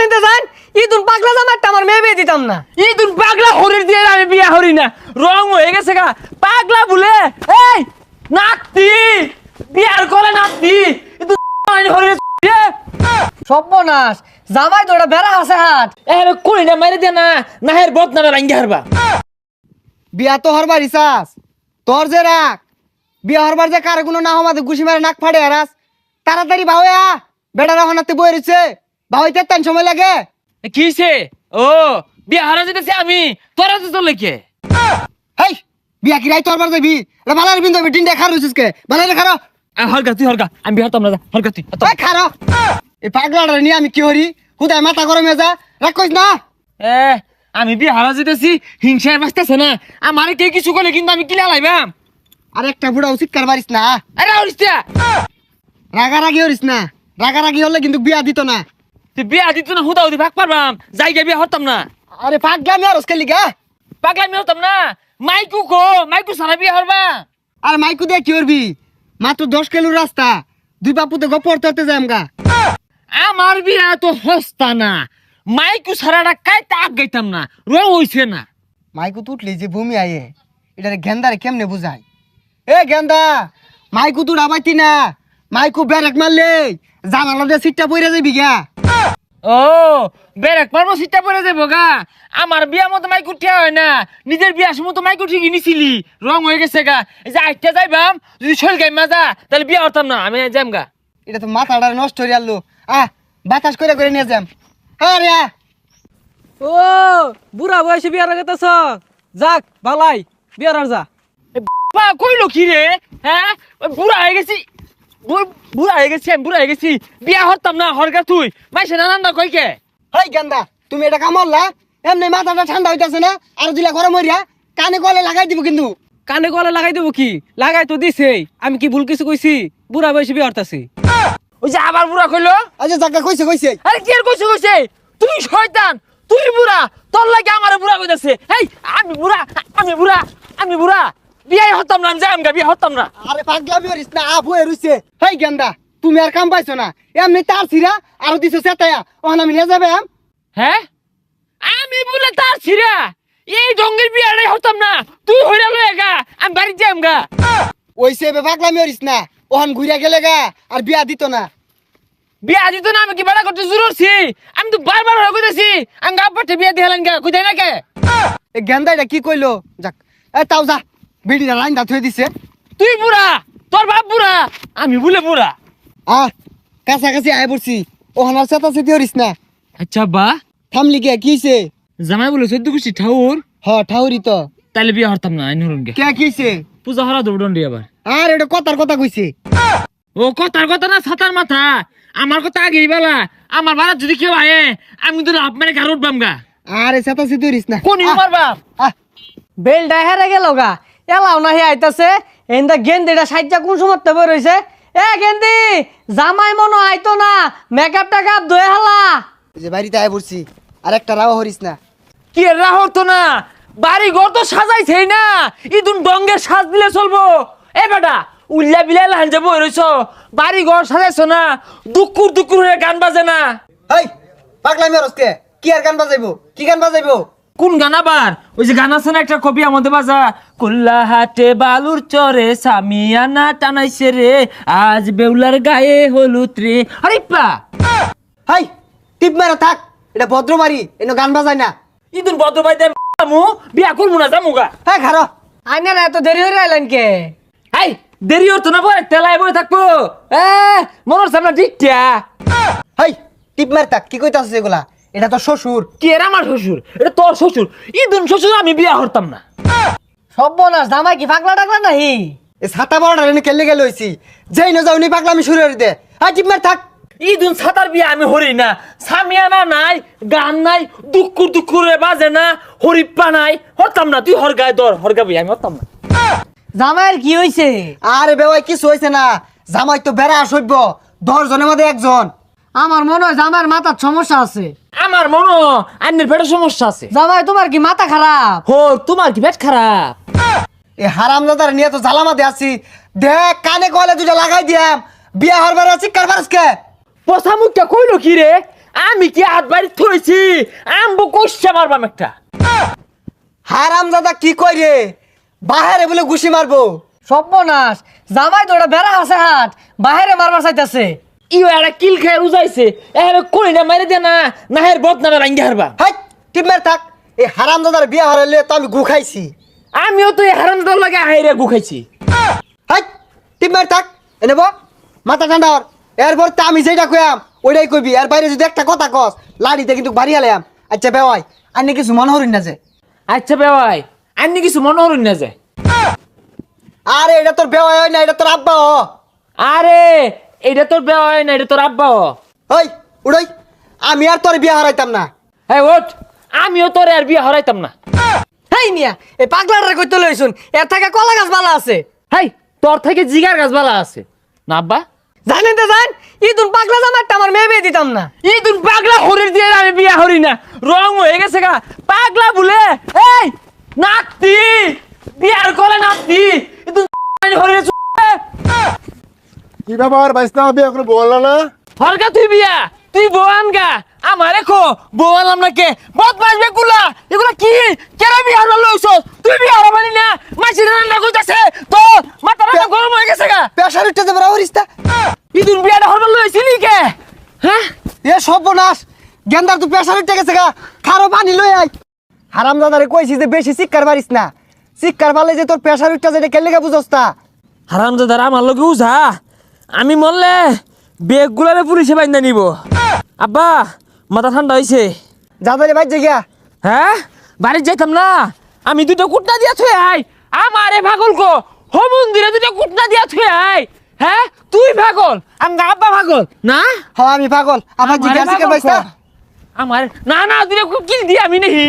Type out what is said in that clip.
নিতে যান ইদুন পাগলা জামারটা আমার মেয়ে বিয়ে দিতাম না। তুই পাগলা হরির দিয়ে আমি বিয়া হরি না। রং হয়ে গেছে গা। পাগলা বলে। এই নাতি! বিয়ার করে নাতি! কিন্তু হরির সর্বনাশ। জামাই বেড়া আছে হাট। এর না মারি দে না না হের বদ না রাঙ্গি হারবা। বিয়া তো হরবার তোর যে রাখ বিয়া হরবার যে কারে কোনো না হমাতে গুছি মারে নাক ফাড়ে হারাস। তাড়াতাড়ি ভাওয়া বেটারা হনাতে বই ভাওয়াইতে তেন সময় লাগে। কিছে ও বিয়া হারা যেতেছে আমি তোরা তো চলে কে হেই বিয়া কি রাই তোরবার যাবি? এটা বালার বিন্দু হবে ডিন্ডা খার রয়েছিস কে? বালারে খারো হরকা তুই হরকা আমি বিয়া হতাম না হরকা তুই এই খারো এই পাগলাটা নিয়ে আমি কি হরি? হুদায় মাথা গরমে যা। রাখ কইস না। এ আমি বিয়া হারা যেতেছি হিংসায় বাঁচতেছে না। আমারে কে কিছু করলে কিন্তু আমি কিলা লাইবাম? আর একটা বুড়া উচিত কার পারিস না। আরে রাগারাগি হরিস না। রাগারাগি হলে কিন্তু বিয়া দিত না। তুই বিয়া দিত না হুদা হুদি ভাগ পারবাম। জায়গা বিয়া হতাম না। আরে পাগলামি আর ওসকে লিগা? পাগলা আমি হতাম না। মাইকু কো মাইকু সারা বিয়া হরবা। আর মাইকু দিয়ে কি করবি? মাত্র দশ কিলোর রাস্তা। দুই বাপুতে গপ পড়তে হতে যাই আমগা আমার বিয়া তো হস্তা না। মাইকু সারাটা কাইতে আগ গাইতাম না। রং হইছে না। মাইকু তুটলি যে ভূমি আয়ে। এটারে গেন্দারে কেমনে বুঝাই এ গেন্দা মাইকু তুই আবাইতি না। মাইকু ব্যারেক মারলে জানালা দিয়ে সিটটা পইরা যাবি গা। ও বেরেক পারব সিটটা পরে যাব গা। আমার বিয়া মতো মাইকু ঠিয়া হয় না। নিজের বিয়ার সময় তো মাইকু ঠিকই নিছিলি। রং হয়ে গেছে গা। এই যে আইটা যাইবাম যদি শরীর গাই মাজা তাহলে বিয়া হতাম না। আমি যাম গা। এটা তো মাথাটা নষ্ট হয়ে আলো আহ বাতাস করে করে নিয়ে যাম। আরে আ। ও বুড়া বয়সে বিয়ার আগাতেছ যাক বালাই বিয়ার আর যা। বা কইলো কি রে? হ্যাঁ? বুড়া হয়ে গেছি। বুড়া হয়ে গেছি আমি বুড়া হয়ে গেছি। বিয়া হতাম না হরগা তুই। মাইসে নানান না কইকে হেই গেন্দা তুমি এটা কামড়লা এমনি মাথাটা ঠান্ডা হইতাছে না আর দিলা কানে গলে লাগাই দিব কিন্তু। কানে গলে লাগাই দেবো কি? লাগাই তো দিছে আমি কি ভুল কিছু কইছি? বুড়া বয়সে বিয়ে হরতাছি ওই যে আবার বুড়া কইলো? আচ্ছা কইছে কইছে। আরে কি আর কইছে কইছে? তুই শয়তান তুই বুড়া। তোর লাগে আমার বুড়া কইতাছে। এই আমি বুড়া আমি বুড়া আমি বুড়া। বিয়াই হতাম না আমি যাই আমগা বিয়া হতাম না। আরে পাগলামি হরিস না আপ হয়ে রইছে। হেই গেন্দা তুমি আর কাম পাইছো না। এমনি তার ছিড়া আর দিছো সেতায়া ওখান আমি নিয়ে যাবে আম? হ্যাঁ? আমি বলে তার ছিড়া এই ডঙ্গের বিয়াটাই হতাম না। তুই হইরা লয়ে গা আমি বাড়ি যাই আমগা ওই সে পাগলামি হরিস না ওখান ঘুরিয়া গেলে গা আর বিয়া দিত না। বিয়া দিত না আমি কি বাড়া করতে জুরছি আমি তো বারবার হয়ে কইতাছি আমি গা পাঠে বিয়া দিহালেন গা কইতাই না কে? এই গেন্দা এটা কি কইলো? যাক এ তাও যা। বিড়িটা লাইন দা থুয়ে দিছে। তুই বুড়া তোর বাপ বুড়া আমি বলে বুড়া। আহ কাছাকাছি আয় পড়ছি। ওখান আর সেতা সেতি হরিস না। আচ্ছা বা। থামলি কে কিছে জামাই বলে চোদ্দ কুচি ঠাউর। হ ঠাউরি তো। তাহলে বিয়া হরতাম না আইন হরুন গে। কে কিছে পূজা হরা দৌড়ন্ডি আবার। আর এটা কথার কথা কইছে। ও কথার কথা না ছাতার মাথা। আমার কথা আগেই বেলা। আমার বাড়া যদি কেউ আয়ে আমি কিন্তু লাভ মানে গাড়ি উঠবাম গা। আরে সেতা সেতি হরিস না। কোন বাপ? বেলটা হেরে গেল গা। এলাও না হে আইতাছে। এন্দা গেন্দিটা সাইজা কোন সময় বই রইছে এ গেন্দি জামাই মনো আইতো না মেকআপ টেকআপ ধুয়ে হালা। এই যে বাড়িতে আয় পড়ছি আর একটা রাও হরিস না। কি রাহর তো না বাড়ি ঘর তো সাজাইছেই না ইদুন ডঙ্গের সাজ দিলে চলবো। এ বেটা উল্লা বিলাই লাহান যাব রইছ বাড়ি ঘর সাজাইছো না দুকুর দুকুর হয়ে গান বাজে না। হেই পাগলামি হরস কে? কি আর গান বাজাইবো? কি গান বাজাইবো? কোন গান আবার? ওই যে গান আছে না একটা কবি আমাদের বাজা কুল্লা হাটে বালুর চরে সামিয়ানা টানাইছে রে আজ বেউলার গায়ে হলুদ রে। আরে পা হাই টিপ মারা থাক এটা ভদ্র বাড়ি এনে গান বাজায় না। ইদুন বদ্র বাইতে মু বিয়া করব না জামুগা হ্যাঁ খারো। আইনার এত দেরি হয়ে আইলেন কে? হাই দেরি হতো না বয় তেলায় বয়ে থাকব। এ মনের সামনে ঠিকটা হাই টিপ মার থাক কি কইতাছিস এগুলা? এটা তো শ্বশুর। কি এর আমার শ্বশুর? এটা তোর শ্বশুর। ইদুন শ্বশুর আমি বিয়া হরতাম না। সর্বনাশ জামাই কি পাগলা টাগলা নাহি? এ ছাতা বড়টা এনে কেলে গেলে হইছি। যেই না যাওনি পাগলামি শুরু করে দে। হাই টিপ মার থাক। ইদুন সাতার বিয়া আমি হরি না। সামিয়ানা নাই গান নাই দুকুর দুকুরে বাজে না হরিপ্পা নাই। হরতাম না তুই হরগায় দর হরগা বিয়া আমি হরতাম না। জামাইয়ের কি হইছে? আরে বেওয়াই কিছু হইছে না। জামাই তো বেড়া সইব দশ জনের মধ্যে একজন। আমার মনে হয় জামাইয়ের মাথার সমস্যা আছে। আমার মনো আন্নের পেটের সমস্যা আছে। জামাই তোমার কি মাথা খারাপ? হো তোমার কি পেট খারাপ? এ হারাম দাদার নিয়ে তো জ্বালামাতে আছি। দেখ কানে কলে দুটা লাগাই দিয়াম। বিয়া হরবার আছি কারবার কে? পচা মুখটা কইলো কি রে? আমি কি হাত বাড়ি থইছি? আম্বু কষা মারবাম একটা। হারাম দাদা কি কই রে? বাহারে বলে ঘুষি মারবো। সর্বনাশ। জামাই তো ওটা বেড়া আছে হাট বাহিরে মারবার চাইতেছে। ইও একটা কিল খায় উজাইছে। এর কই না মারি দে না না হের বদনামে রাঙ্গি হারবা। হাই টিপমের থাক। এই হারাম দাদার বিয়া হারাইলে তো আমি গু খাইছি। আমিও তো এই হারাম দল লাগে হাইরে গুখাইছি হাই টিপমের থাক। এনে বো মাথা ঠান্ডা হর এরপর তো আমি যেটা কইয়াম ওইটাই কইবি। এর বাইরে যদি একটা কথা কস লাড়িতে কিন্তু বাড়ি আলাম আচ্ছা বেওয়াই আনি কিছু মনে হরিণ না যে। আচ্ছা বেওয়াই আন্নি কিছু মনে হরুন না যায় আরে এটা তোর বেওয়াই হয় না এটা তোর আব্বা আরে এটা তোর বেওয়াই না এটা তোর আব্বা। ওই উড়ই আমি আর তোর বিয়া হারাইতাম না। হ্যাঁ ওঠ। আমিও তোর আর বিয়ে হরাইতাম না। হেই মিয়া এই পাগলাটা কইতে লইছুন এর থেকে কলা গাছ ভালো আছে। হাই তোর থেকে জিগার গাছ বালা আছে। না আব্বা। জানেন তো জান ইদুন পাগলা জামারটা আমার মেয়ে বিয়ে দিতাম না। তুই পাগলা হরির দিয়ে আমি বিয়া হরি না। রং হয়ে গেছে গা। পাগলা বলে। এই নাতি। বিয়ার করে নাতি। তুই হরির কি ব্যাপার? বাইসনা বিয়ে করে বলল না হরকা তুই বিয়া? তুই বোয়ান গা আমার রেখো বোয়ালাম না কে বদমাস বেগুলা এগুলা কি? কেন বিয়ার ভালো হইছ তুই বিয়ার মানি না? মাছি রান্না কইতাছে তো মাথা রান্না গরম হয়ে গেছে গা। পেশার উঠতে যাবে হরিস্তা ইদুন বিয়াটা হরবার লইছিলি কে? হ্যাঁ? এ সর্বনাশ। গেন্দার তুই পেশার উঠতে গেছে গা। খারো পানি লই আই হারাম দাদারে কইছি যে বেশি শিক্ষার পারিস না। শিক্ষার পালে যে তোর পেশার উঠতে যেটা কেলে গা বুঝস তা? হারাম দাদার আমার লোকে উঝা। আমি মরলে বেগগুলারে পুলিশে বাইন্দা নিব। আব্বা মাথা ঠান্ডা হইছে। যাদারে বাইর গিয়া। হ্যাঁ? বাড়ি যাইতাম না। আমি দুটো কুটনা দিয়া থুয়ে আই। আমারে ভাগল কো। হো মন্দিরে দুটো কুটনা দিয়া থুয়ে আই। হ্যাঁ? তুই ভাগল। আঙ্গা আব্বা ভাগল। না? হ আমি পাগল আমার জিজ্ঞাসা না আমার না না দুটো কিল দি আমি নেহি।